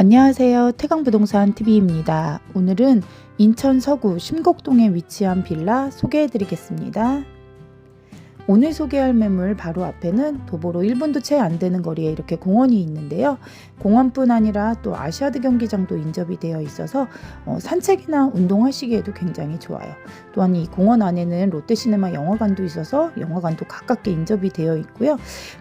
안녕하세요. 태강부동산 TV입니다. 오늘은 인천 서구 심곡동에 위치한 빌라 소개해 드리겠습니다. 오늘 소개할 매물 바로 앞에는 도보로 1분도 채 안 되는 거리에 이렇게 공원이 있는데요. 공원뿐 아니라 또 아시아드 경기장도 인접이 되어 있어서 어, 산책이나 운동하시기에도 굉장히 좋아요. 또한 이 공원 안에는 롯데시네마 영화관도 있어서 영화관도 가깝게 인접이 되어 있고요.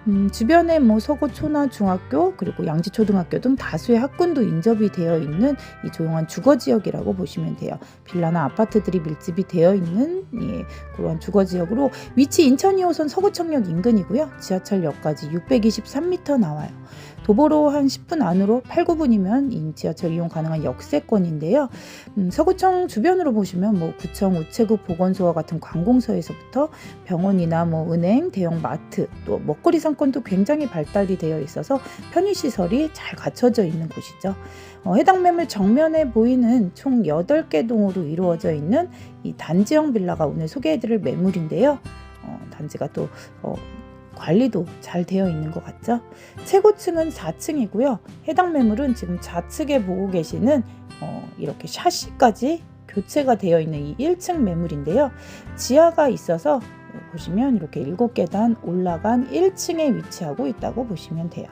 음, 주변에 뭐 서구 초나 중학교 그리고 양지 초등학교 등 다수의 학군도 인접이 되어 있는 이 조용한 주거 지역이라고 보시면 돼요. 빌라나 아파트들이 밀집이 되어 있는 예, 그런 주거 지역으로 위치 인천 2호선 서구청역 인근이고요. 지하철역까지 623m 나와요. 도보로 한 10분 안으로 8, 9분이면 지하철 이용 가능한 역세권인데요. 음, 서구청 주변으로 보시면 뭐 구청, 우체국, 보건소와 같은 관공서에서부터 병원이나 뭐 은행, 대형 마트, 또 먹거리 상권도 굉장히 발달이 되어 있어서 편의 시설이 잘 갖춰져 있는 곳이죠. 어, 해당 매물 정면에 보이는 총 8개 동으로 이루어져 있는 이 단지형 빌라가 오늘 소개해드릴 매물인데요. 어, 단지가 또 어, 관리도 잘 되어 있는 것 같죠? 최고층은 4층이고요. 해당 매물은 지금 좌측에 보고 계시는 어, 이렇게 샤시까지 교체가 되어 있는 이 1층 매물인데요. 지하가 있어서 보시면 이렇게 7계단 올라간 1층에 위치하고 있다고 보시면 돼요.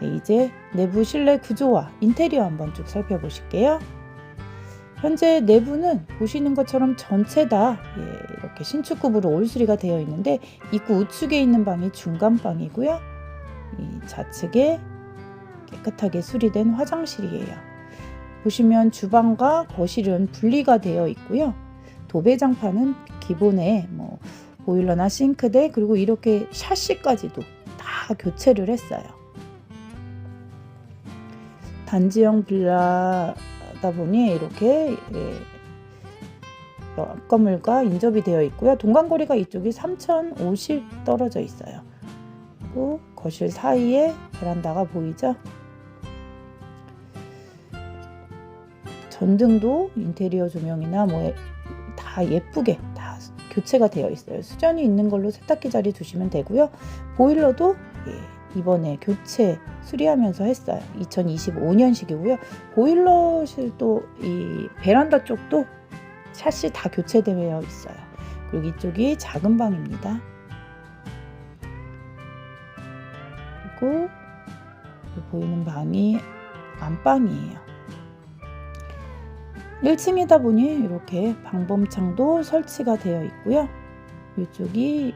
네, 이제 내부 실내 구조와 인테리어 한번 쭉 살펴보실게요. 현재 내부는 보시는 것처럼 전체 다 예, 이렇게 신축급으로 올수리가 되어 있는데 입구 우측에 있는 방이 중간 방이고요. 이 좌측에 깨끗하게 수리된 화장실이에요. 보시면 주방과 거실은 분리가 되어 있고요. 도배장판은 기본에 뭐 보일러나 싱크대 그리고 이렇게 샤시까지도 다 교체를 했어요. 단지형 빌라 다 보니 이렇게 예, 건물과 인접이 되어 있고요. 동간거리가 이쪽이 3,050 떨어져 있어요. 그리고 거실 사이에 베란다가 보이죠? 전등도 인테리어 조명이나 뭐 다 예쁘게 다 교체가 되어 있어요. 수전이 있는 걸로 세탁기 자리 두시면 되고요. 보일러도 예, 이번에 교체 수리하면서 했어요. 2025년식이고요. 보일러실도 이 베란다 쪽도 샷시 다 교체되어 있어요. 그리고 이쪽이 작은 방입니다. 그리고 보이는 방이 안방이에요. 1층이다 보니 이렇게 방범창도 설치가 되어 있고요. 이쪽이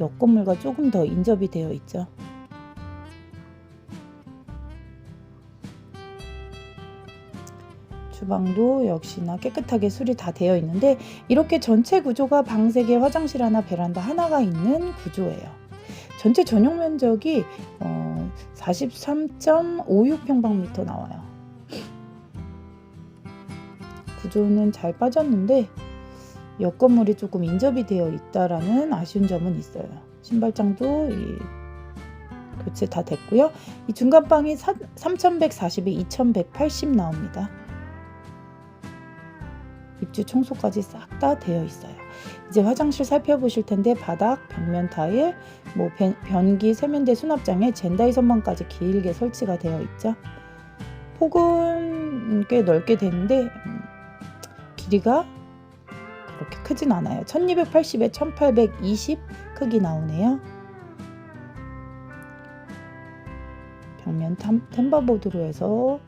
옆 건물과 조금 더 인접이 되어 있죠. 주방도 역시나 깨끗하게 수리 다 되어 있는데 이렇게 전체 구조가 방 3개, 화장실 하나, 베란다 하나가 있는 구조예요. 전체 전용 면적이 어, 43.56평방미터 나와요. 구조는 잘 빠졌는데 옆 건물이 조금 인접이 되어 있다라는 아쉬운 점은 있어요. 신발장도 이 교체 다 됐고요. 이 중간방이 3140에 2180 나옵니다. 입주 청소까지 싹 다 되어 있어요. 이제 화장실 살펴보실 텐데 바닥, 벽면 타일, 뭐 변기, 세면대 수납장에 젠다이 선반까지 길게 설치가 되어 있죠. 폭은 꽤 넓게 되는데 음, 길이가 그렇게 크진 않아요. 1280에 1820 크기 나오네요. 벽면 템버보드로 해서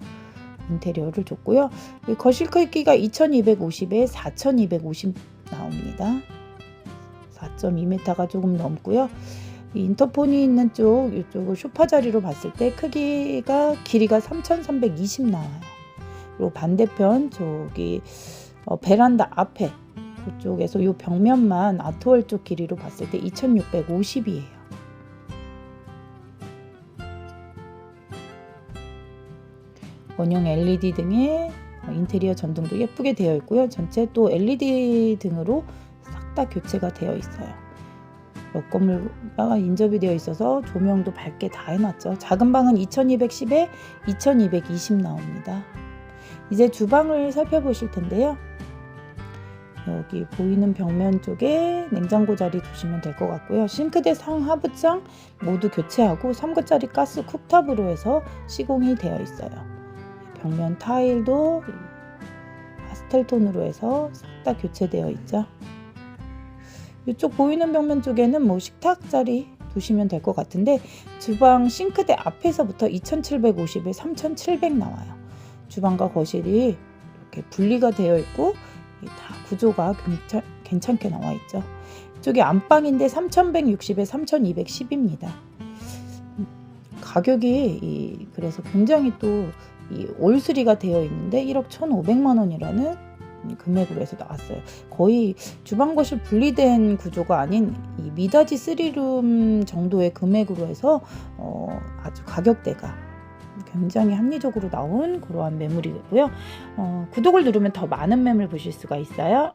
인테리어를 줬고요. 거실 크기가 2250에 4250 나옵니다. 4.2m가 조금 넘고요. 인터폰이 있는 쪽 이쪽을 쇼파 자리로 봤을 때 크기가 길이가 3320 나와요. 그리고 반대편 저기 어, 베란다 앞에 그쪽에서 이 벽면만 아트월 쪽 길이로 봤을 때 2650이에요. 원형 LED 등의 인테리어 전등도 예쁘게 되어 있고요. 전체 또 LED 등으로 싹 다 교체가 되어 있어요. 옆 건물과 인접이 되어 있어서 조명도 밝게 다 해놨죠. 작은 방은 2210에 2220 나옵니다. 이제 주방을 살펴보실 텐데요. 여기 보이는 벽면 쪽에 냉장고 자리 두시면 될 것 같고요. 싱크대 상하부장 모두 교체하고 3구짜리 가스 쿡탑으로 해서 시공이 되어 있어요. 벽면 타일도 파스텔 톤으로 해서 싹 다 교체되어 있죠. 이쪽 보이는 벽면 쪽에는 뭐 식탁 자리 두시면 될 것 같은데 주방 싱크대 앞에서부터 2750에 3700 나와요. 주방과 거실이 이렇게 분리가 되어 있고 이다 구조가 괜찮, 괜찮게 나와 있죠. 이쪽이 안방인데 3160에 3210입니다. 가격이 이, 그래서 굉장히 또 이 올수리가 되어 있는데 1억 1,500만 원이라는 금액으로 해서 나왔어요. 거의 주방 거실 분리된 구조가 아닌 이 미닫이 3룸 정도의 금액으로 해서 어, 아주 가격대가 굉장히 합리적으로 나온 그러한 매물이고요. 어, 구독을 누르면 더 많은 매물 보실 수가 있어요.